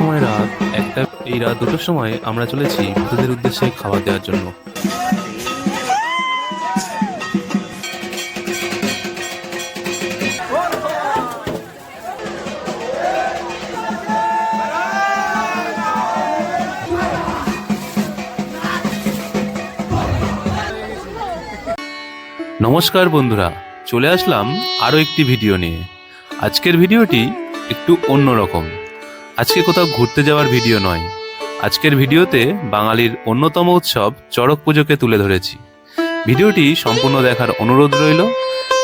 সময় রাত একটা, এই রাত দুটোর সময় আমরা চলেছি ভূতদের উদ্দেশ্যে খাবার দেওয়ার জন্য। নমস্কার বন্ধুরা, চলে আসলাম আরও একটি ভিডিও নিয়ে। আজকের ভিডিওটি একটু অন্যরকম। আজকে কোথাও ঘুরতে যাওয়ার ভিডিও নয়। আজকের ভিডিওতে বাঙালির অন্যতম উৎসব চড়ক পুজোকে তুলে ধরেছি। ভিডিওটি সম্পূর্ণ দেখার অনুরোধ রইল।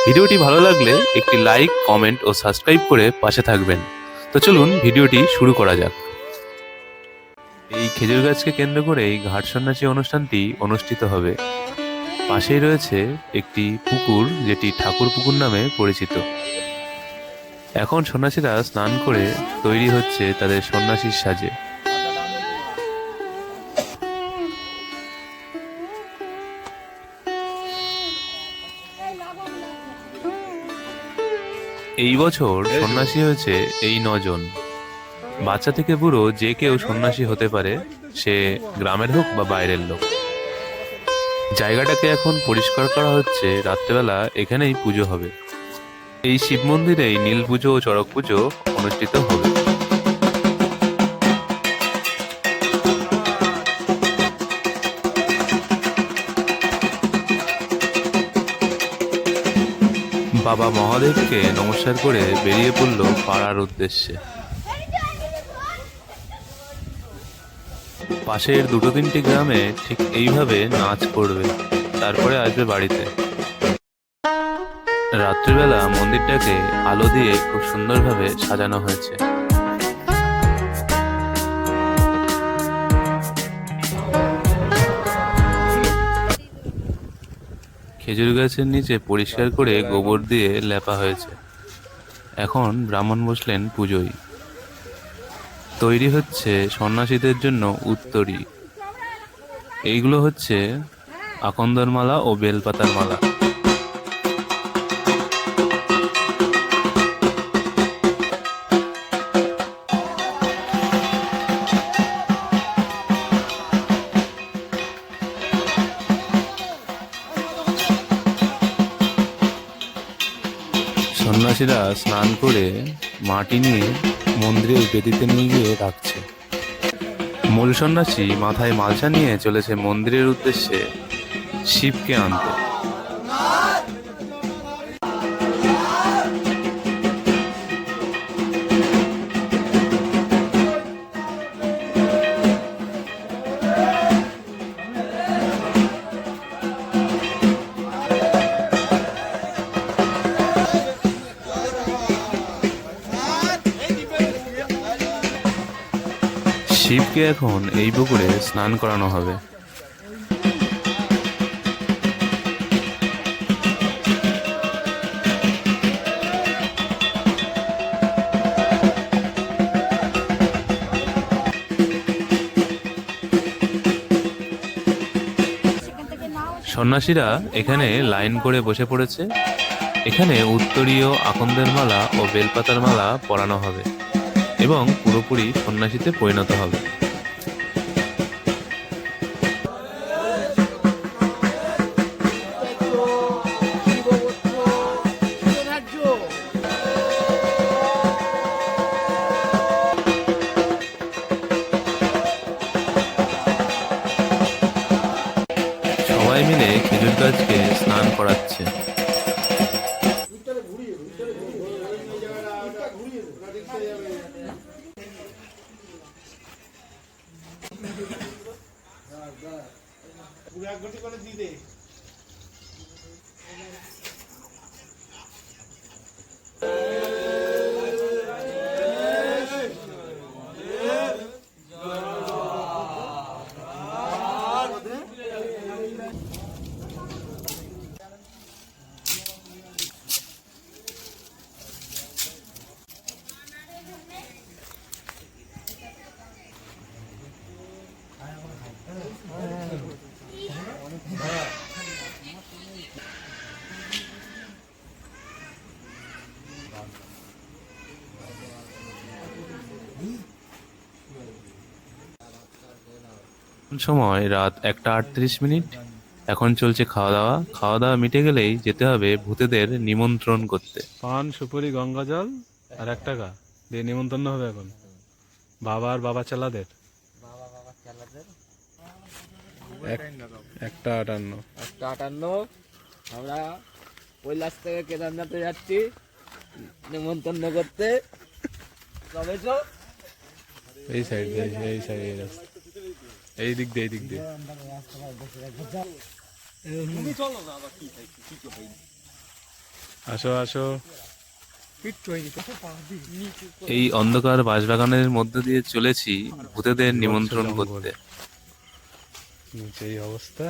ভিডিওটি ভালো লাগলে একটি লাইক, কমেন্ট ও সাবস্ক্রাইব করে পাশে থাকবেন। তো চলুন ভিডিওটি শুরু করা যাক। এই খেজুর গাছকে কেন্দ্র করে এই ঘাট সন্ন্যাসী অনুষ্ঠানটি অনুষ্ঠিত হবে। পাশেই রয়েছে একটি পুকুর, যেটি ঠাকুর পুকুর নামে পরিচিত। এখন সন্ন্যাসীরা স্নান করে তৈরি হচ্ছে তাদের সন্ন্যাসীর সাজে। এই বছর সন্ন্যাসী হয়েছে এই নজন। বাচ্চা থেকে বুড়ো যে কেউ সন্ন্যাসী হতে পারে, সে গ্রামের হোক বা বাইরের লোক। জায়গাটাকে এখন পরিষ্কার করা হচ্ছে, রাত্রেবেলা এখানেই পুজো হবে। এই শিব মন্দিরেই নীল পুজো ও চড়ক পুজো অনুষ্ঠিত হবে। বাবা মহাদেবকে নমস্কার করে বেরিয়ে পড়ল পাড়ার উদ্দেশ্যে। পাশের দুটো তিনটি গ্রামে ঠিক এইভাবে নাচ করবে, তারপরে আসবে বাড়িতে। রাত্রিবেলা মন্দিরটাকে আলো দিয়ে খুব সুন্দরভাবে সাজানো হয়েছে। খেজুর গাছের নিচে পরিষ্কার করে গোবর দিয়ে লেপা হয়েছে। এখন ব্রাহ্মণ বসলেন পুজোয়। তৈরি হচ্ছে সন্ন্যাসীদের জন্য উত্তরী। এইগুলো হচ্ছে আকন্দর মালা ও বেলপাতার মালা। সন্ন্যাসীরা স্নান করে মাটি নিয়ে মন্দিরের বেদিতে নিয়ে গিয়ে রাখছে মূল সন্ন্যাসী মাথায় মালসা নিয়ে চলেছে মন্দিরের উদ্দেশ্যে শিবকে আনতে। শিবকে এখন এই পুকুরে স্নান করানো হবে। সন্ন্যাসীরা এখানে লাইন করে বসে পড়েছে। এখানে উত্তরীয় আকন্দের মালা ও বেলপাতার মালা পরানো হবে এবং পুরোপুরি সন্ন্যাসীতে পরিণত হবে। গুড়াগুড়ি করে দিয়ে দে। সময় রাত একটা আটত্রিশ মিনিট। এখন চলছে খাওয়া দাওয়া। খাওয়া দাওয়া মিটে গেলেই যেতে হবে ভূতেদের নিমন্ত্রণ করতে। পান সুপুরি গঙ্গা জল আর এক টাকা দিয়ে নিমন্ত্রণ হবে এখন। বাবা আর বাবা চালাদের। একটা আটান্ন। একটা আটান্ন। আমরা কৈলাস থেকে কেদারনাথে যাচ্ছি। নিমন্ত্রণ করতে। তবে এই সাইড দিয়ে এই সাইড এই রাস্তা এই দিক দিয়ে এই দিক দিয়ে। আসো আসো। এই অন্ধকার বাঁশবাগানের মধ্যে দিয়ে চলেছি ভূতেদের নিমন্ত্রণ করতে। এই অবস্থা।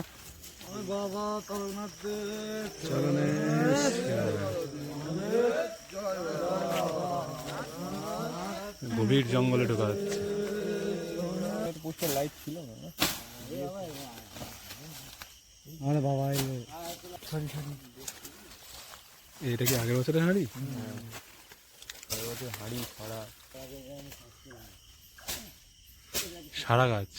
গভীর জঙ্গলে ঢোকা যাচ্ছে। এটা কি আগের বছরের হাঁড়ি? হাঁড়ি সারা সারা গাছ।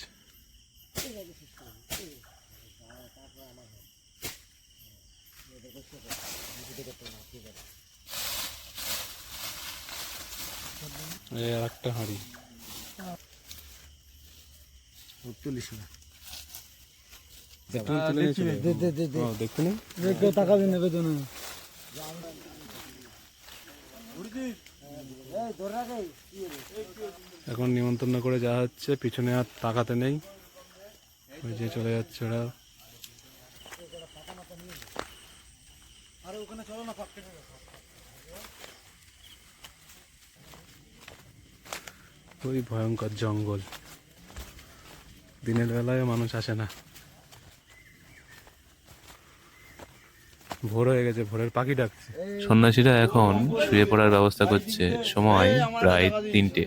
এই আর একটা হাঁড়ি। দেখুন, চলে এখন নিমন্ত্রণ করে যাওয়া হচ্ছে পিছনে আর তাকাতে নেই। ওই যে চলে যাচ্ছে ওরা। ওই ভয়ঙ্কর জঙ্গল। দিনের বেলায় মানুষ আসে না। ভোর হয়ে গেছে, ভোরের পাখি ডাকছে। সন্ন্যাসীরা এখন শুয়ে পড়ার ব্যবস্থা করছে। সময় প্রায় তিনটে।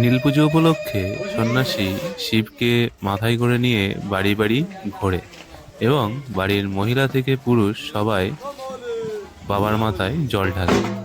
নীল পুজো উপলক্ষে সন্ন্যাসী শিবকে মাথায় করে নিয়ে বাড়ি বাড়ি ঘোরে। এবং বাড়ির মহিলা থেকে পুরুষ সবাই বাবার মাথায় জল ঢালে।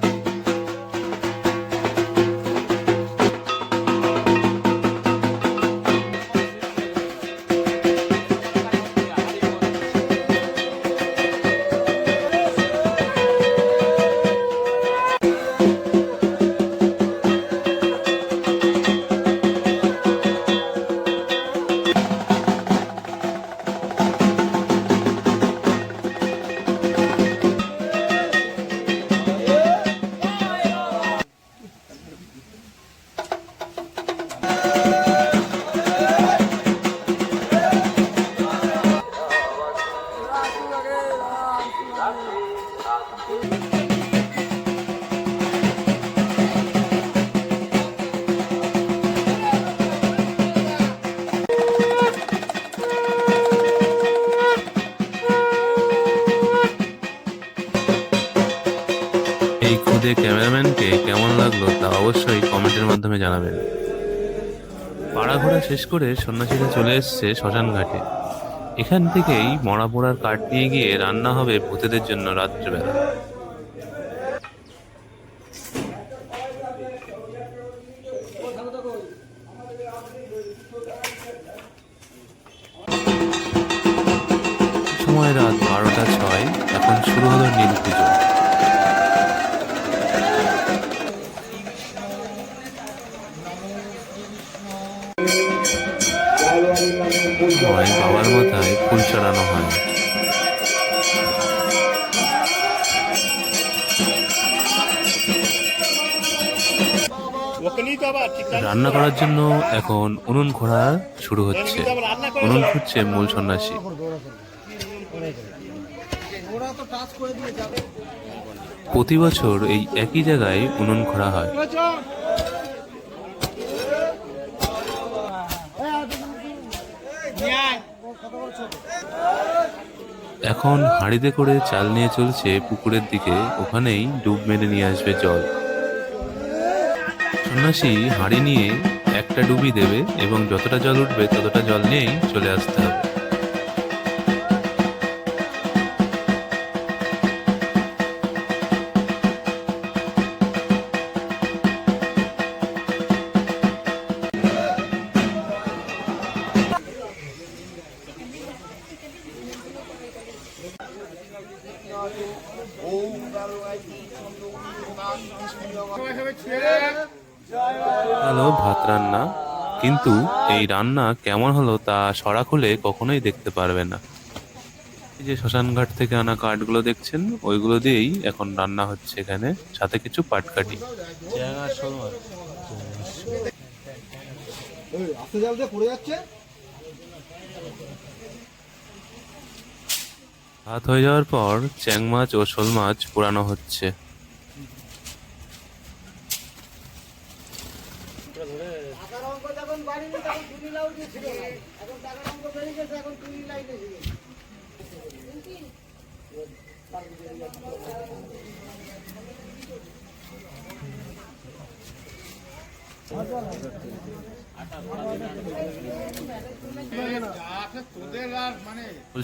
এই খুদে ক্যামেরাম্যানকে কেমন লাগল তা অবশ্যই কমেন্টের মাধ্যমে জানাবেন। পাড়া ঘোরা শেষ করে সন্ন্যাসীরা চলে এসছে শ্মশান ঘাটে। এখান থেকেই মরা পোড়ার কাঠ নিয়ে গিয়ে রান্না হবে ভূতেদের জন্য রাত্রেবেলা। রান্না করার জন্য এখন উনুন খোঁড়া শুরু হচ্ছে। উনুন খুঁজছে মূল সন্ন্যাসী। প্রতি বছর এই একই জায়গায় উনুন খোঁড়া হয়। এখন হাঁড়িতে করে চাল নিয়ে চলছে পুকুরের দিকে। ওখানেই ডুব মেরে নিয়ে আসবে জল। সন্ন্যাসী হাঁড়ি নিয়ে একটা ডুবি দেবে এবং যতটা জল উঠবে ততটা জল নিয়েই চলে আসতে হবে। কিন্তু এই রান্না কেমন হলো তা সরা খুলে কখনোই দেখতে পারবে না। এই যে শ্মশানঘাট থেকে আনা কাঠগুলো দেখছেন, ওইগুলো দিয়েই এখন রান্না হচ্ছে এখানে। সাথে কিছু যাচ্ছে ভাত হয়ে যাওয়ার পর চ্যাং মাছ ও শোল মাছ পোড়ানো হচ্ছে।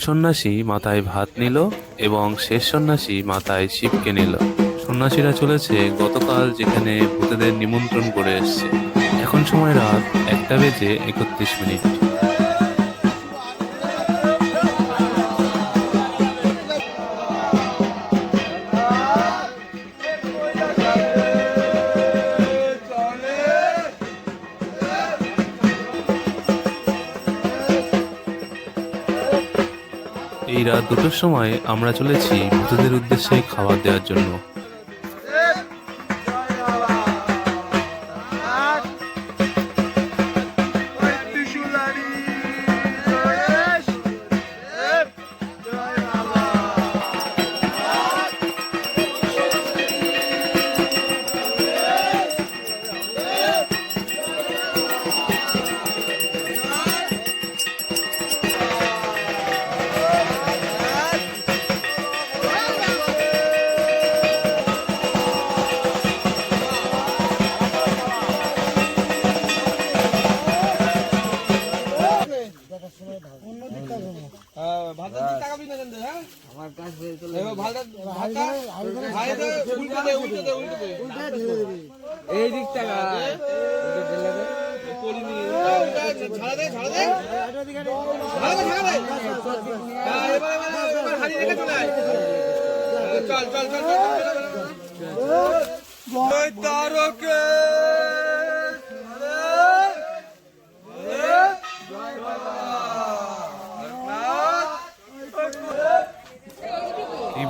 সন্ন্যাসী মাথায় ভাত নিল এবং শেষ সন্ন্যাসী মাথায় শিবকে নিল। সন্ন্যাসীরা চলেছে গতকাল যেখানে ভূতেদের নিমন্ত্রণ করে এসছে। এখন সময় রাত একটা বেজে একত্রিশ মিনিট। এই রাত দুটোর সময় আমরা চলেছি ভূতেদের উদ্দেশ্যে খাবার দেওয়ার জন্য।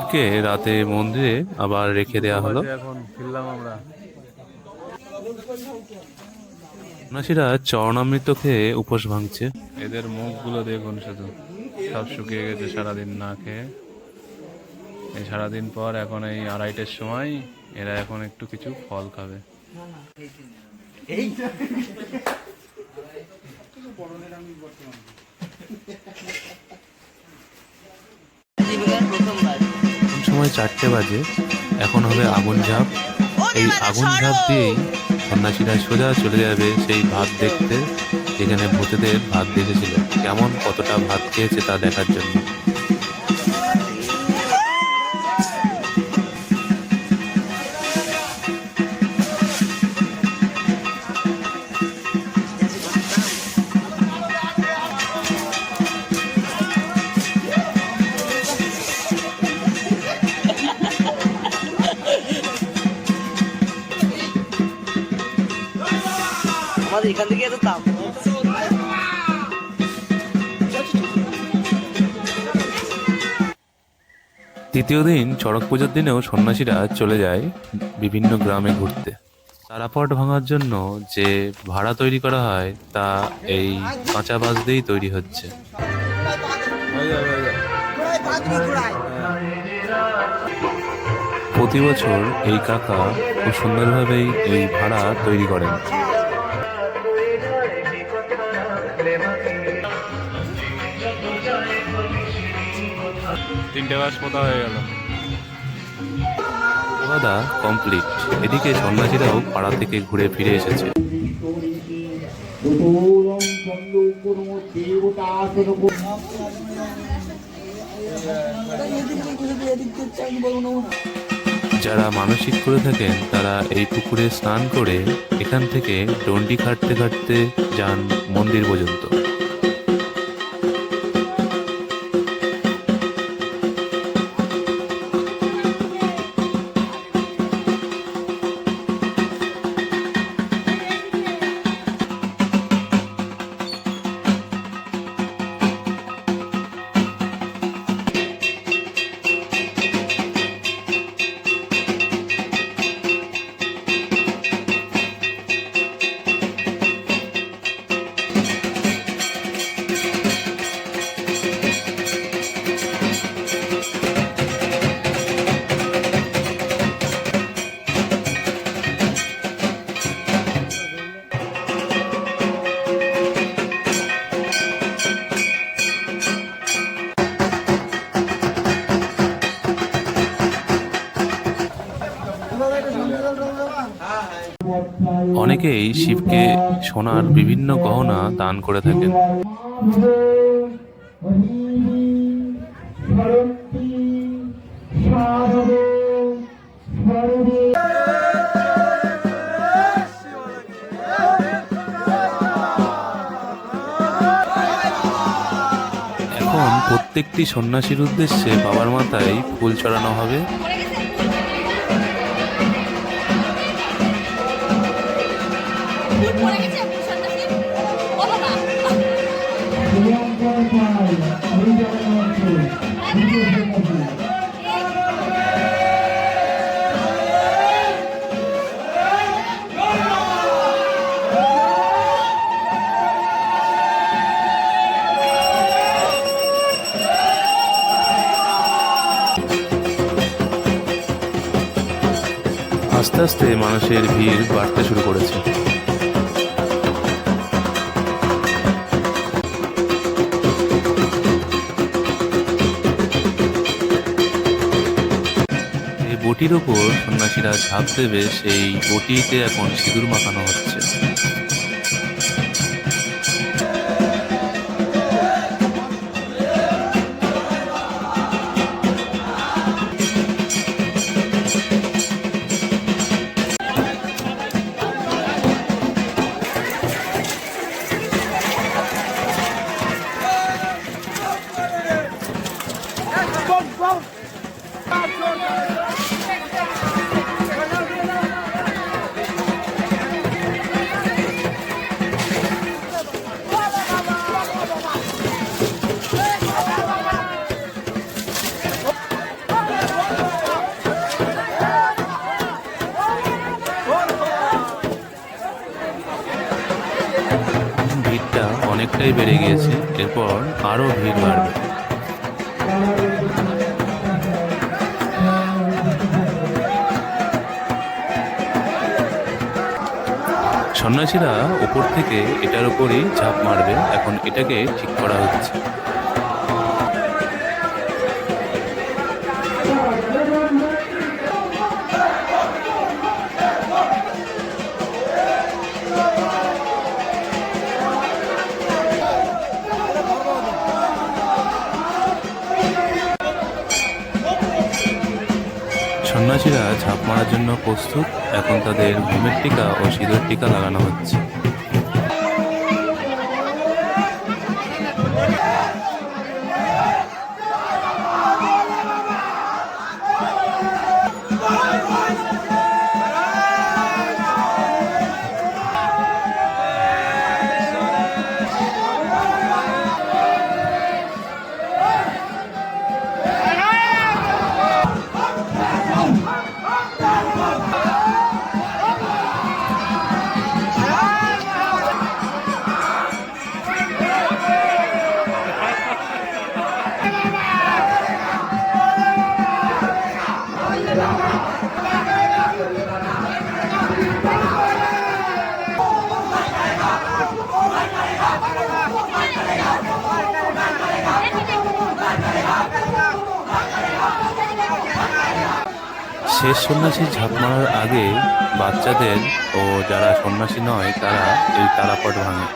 শিবকে রাতে মন্দিরে আবার রেখে দেওয়া হলো? এখন ফিরলাম আমরা। সন্ন্যাসীরা চরণামৃত খেয়ে উপোস ভাঙছে। এদের মুখগুলো দেখুন শুধু। সব শুকিয়ে গেছে সারাদিন না খেয়ে। এই সারাদিন পর এখন এই আড়াইটের সময় এরা এখন একটু কিছু ফল খাবে। এখন সময় চারটে বাজে এখন হবে আগুন ঝাঁপ। এই আগুন ঝাঁপ দিয়েই সন্ন্যাসীরা সোজা চলে যাবে সেই ভাত দেখতে যেখানে ভূতেদের ভাত দেখেছিল। কেমন কতটা ভাত খেয়েছে তা দেখার জন্য। তৃতীয় দিন চড়ক পুজোর দিনেও সন্ন্যাসীরা চলে যায় বিভিন্ন গ্রামে ঘুরতে। তারাপট ভাঙার জন্য যে ভাড়া তৈরি করা হয়, তা এই কাঁচা বাঁশ দিয়েই তৈরি হচ্ছে। প্রতি বছর এই কাকা খুব সুন্দরভাবেই এই ভাড়া তৈরি করেন। তিনটে বাস পোতা হয়ে গেল। খাওয়া কমপ্লিট এদিকে সন্ন্যাসীরাও পাড়া থেকে ঘুরে ফিরে এসেছে। যারা মানসিক করে থাকেন, তারা এই পুকুরে স্নান করে এখান থেকে ডন্ডি খাটতে খাটতে যান মন্দির পর্যন্ত। শিবকে সোনার বিভিন্ন গহনা দান করে থাকেন। এখন প্রত্যেকটি সন্ন্যাসীর উদ্দেশ্যে বাবার মাথায় ফুল চড়ানো হবে। আস্তে আস্তে মানুষের ভিড় বাড়তে শুরু করেছে। এই বটির ওপর সন্ন্যাসীরা ঝাঁপ দেবে, সেই বটিতে এখন সিঁদুর মাখানো হচ্ছে। অনেকটাই বেড়ে গিয়েছে, এরপর আরও ভিড় বাড়বে। সন্ন্যাসীরা ওপর থেকে এটার উপরই ঝাঁপ মারবে, এখন এটাকে ঠিক করা হচ্ছে। সন্ন্যাসীরা ঝাঁপ মারার জন্য প্রস্তুত। এখন তাদের ঘুমের টিকা ও সিঁদুর টিকা লাগানো হচ্ছে। সন্ন্যাসী ঝাঁপ মারার আগে বাচ্চাদের ও যারা সন্ন্যাসী নয় তারা এই তারাপট ভাঙে।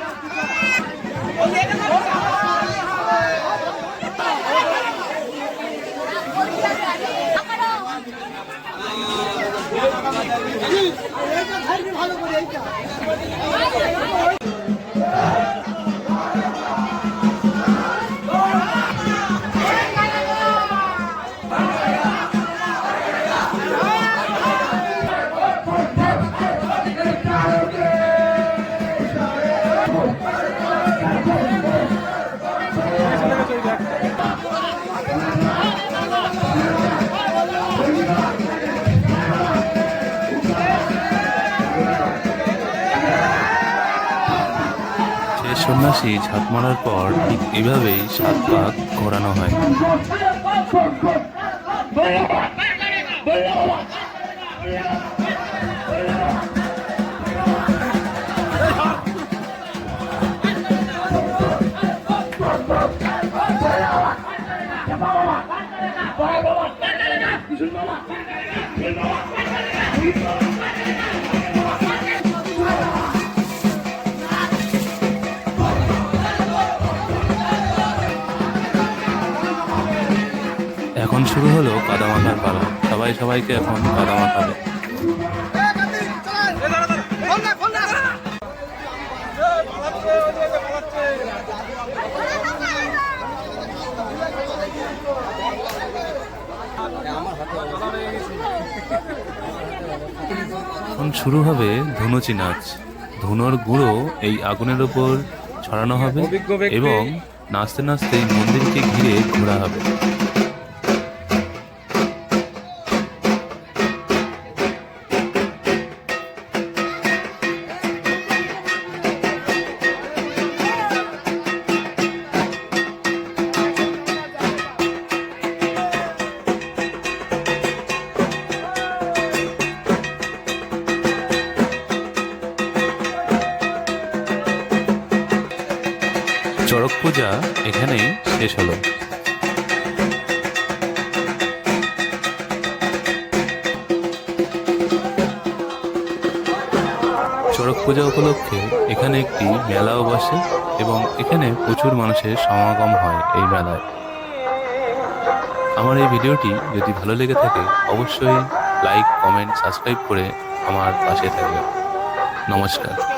সন্ন্যাসী ঝাঁপ মারার পর ঠিক এভাবেই সাত পাক ঘোরানো হয় বাবা হলো কাদামাখার পালা। সবাই সবাইকে এখন কাদা মাখাবে এখন শুরু হবে ধুনুচি নাচ। ধুনোর গুঁড়ো এই আগুনের ওপর ছড়ানো হবে এবং নাচতে নাচতে মন্দিরকে ঘিরে ঘোরা হবে। পূজা এখানেই শেষ হলো। চড়ক পূজা উপলক্ষে এখানে একটি মেলাও বসে এবং এখানে প্রচুর মানুষের সমাগম হয় এই মেলায়। আমার এই ভিডিওটি যদি ভালো লেগে থাকে, অবশ্যই লাইক, কমেন্ট, সাবস্ক্রাইব করে আমার পাশে থাকবেন। নমস্কার।